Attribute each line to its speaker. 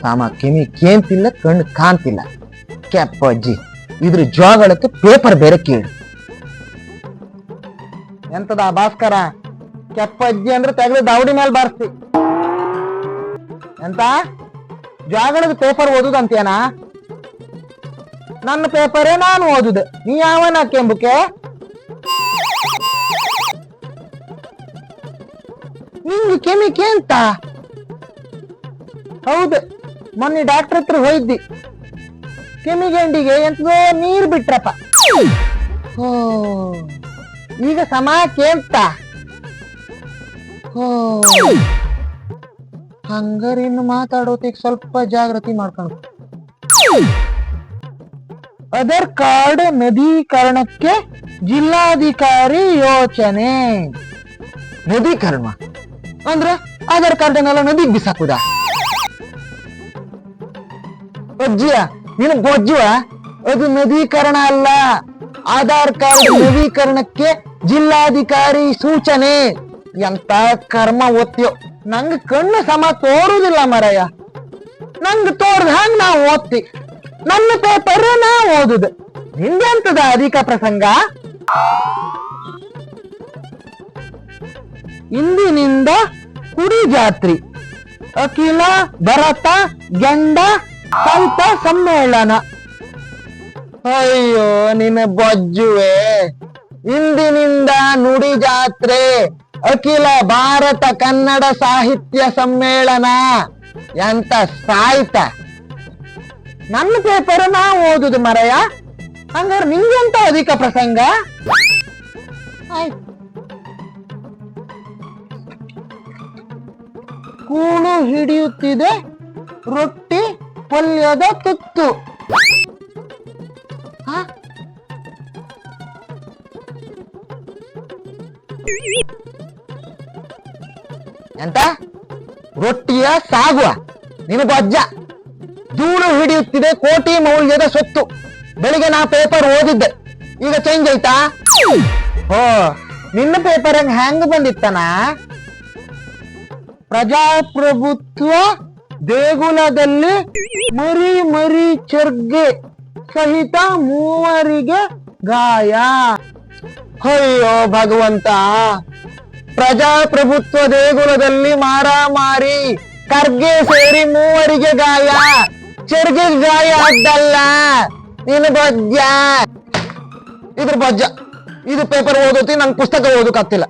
Speaker 1: ಸಾಮ ಕಿಮಿ ಕೇಂತಿಲ್ಲ ಕಣ್ಣು ಕಾಣ್ತಿಲ್ಲ ಕೆಪ್ಪಜ್ಜಿ ಇದ್ರ ಜೋಗಳಕ್ಕೆ ಪೇಪರ್ ಬೇರೆ ಕೇಳಿ. ಎಂತದ ಭಾಸ್ಕರ? ಕೆಪ್ಪಜ್ಜಿ ಅಂದ್ರೆ ತೆಗೆದು ದೌಡಿ ಮೇಲೆ ಬಾರಿಸ್ತಿ. ಎಂತ? ಜಾಗಳದ ಪೇಪರ್ ಓದುದಂತೇನಾ? ನನ್ನ ಪೇಪರೇ ನಾನು ಓದುದು. ನೀ ಯಾವನ ಕೆಂಬುಕೆ? ನಿಂಗೆ ಕೆಮಿಕೆ ಅಂತ ಹೌದು, ಮೊನ್ನೆ ಡಾಕ್ಟರ್ ಹತ್ರ ಹೋಯ್ದಿ ಕೆಮಿಗೆಂಡಿಗೆ ಎಂತದೋ ನೀರ್ ಬಿಟ್ರಪ್ಪ. ಓ ಈಗ ಸಮ ಕೇಂತ. ಓ ಹಂಗಾರೆ ಇನ್ನು ಮಾತಾಡೋತಿಗೆ ಸ್ವಲ್ಪ ಜಾಗೃತಿ ಮಾಡ್ಕೊಂಡು ಅದರ್ ಕಾರ್ಡ್ ನದೀಕರಣಕ್ಕೆ ಜಿಲ್ಲಾಧಿಕಾರಿ ಯೋಚನೆ. ನದೀಕರಣ ಅಂದ್ರೆ ಆಧಾರ್ ಕಾರ್ಡ್ ಕಾರ್ಡ್ನೆಲ್ಲ ನದಿಗೆ ಬಿಸಾಕುದ? ಅಜ್ಜಿಯ ನೀನು ಗೊಜ್ಜುವ ಅದು ನದೀಕರಣ ಅಲ್ಲ. ಆಧಾರ್ ಕಾರ್ಡ್ ನವೀಕರಣಕ್ಕೆ ಜಿಲ್ಲಾಧಿಕಾರಿ ಸೂಚನೆ. ಎಂತ ಕರ್ಮ ಓದ್ತೀಯೋ? ನಂಗ್ ಕಣ್ಣು ಸಮ ತೋರುದಿಲ್ಲ ಮರಯ್ಯ ನಂಗ್ ತೋರ್ದ ಹಂಗ್ ನಾ ಓದ್ತಿ. ನನ್ನ ಪೇಪರ್ ನಾ ಓದುದು. ನಿಂದೆಂತದ ಅಧಿಕ ಪ್ರಸಂಗ? ಇಂದಿನಿಂದ ಕುಡಿ ಜಾತ್ರಿ. ಅಖಿಲ, ಭರತ, ಗಂಡ, ಕಲ್ಪ, ಸಮ್ಮೇಳನ. ಅಯ್ಯೋ, ನಿನ್ನ ಬೊಜ್ಜುವೆ. ಇಂದಿನಿಂದ ನುಡಿ ಜಾತ್ರೆ. ಅಖಿಲ, ಭಾರತ, ಕನ್ನಡ ಸಾಹಿತ್ಯ ಸಮ್ಮೇಳನ. ಎಂತ ಸಾಯ್ತ ನನ್ನ ಪೇಪರ್ ನಾ ಓದುದು ಮರಯ ಹಂಗಾರೆ ನಿಂಗೆಂತ ಅಧಿಕ ಪ್ರಸಂಗ? ಆಯ್ತು. ಹಿಡಿಯುತ್ತಿದೆ. ರೊಟ್ಟಿ ಪಲ್ಯದ ತುತ್ತು? ಎಂತ? ರೊಟ್ಟಿಯ ಸಾಗುವ. ನಿನ್ನ ಬಜ್ಜ ಧೂಳು ಹಿಡಿಯುತ್ತಿದೆ ಕೋಟಿ ಮೌಲ್ಯದ ಸೊತ್ತು. ಬೆಳಿಗ್ಗೆ ನಾ ಪೇಪರ್ ಓದಿದ್ದೆ. ಈಗ ಚೇಂಜ್ ಆಯ್ತಾ? ಓ ನಿನ್ನ ಪೇಪರ್ ಹೆಂಗ್ ಹೆಂಗ್ ಬಂದಿತ್ತನಾ? ಪ್ರಜಾಪ್ರಭುತ್ವ ದೇಗುಲದಲ್ಲಿ ಮರಿ ಮರಿ ಚರ್ಗೆ ಸಹಿತ ಮೂವರಿಗೆ ಗಾಯ. ಅಯ್ಯೋ ಭಗವಂತ, ಪ್ರಜಾಪ್ರಭುತ್ವ ದೇಗುಲದಲ್ಲಿ ಮಾರಾಮಾರಿ ಖರ್ಗೆ ಸೇರಿ ಮೂವರಿಗೆ ಗಾಯ. ಚರ್ಗೆ ಗಾಯ ಅಡ್ಡಲ್ಲ ನೀನು ಬಜ್ಜ ಇದ್ರ ಬಜ್ಜ ಇದು ಪೇಪರ್ ಓದೋತಿ, ನಂಗೆ ಪುಸ್ತಕ ಓದೋಕಾಗ್ತಿಲ್ಲ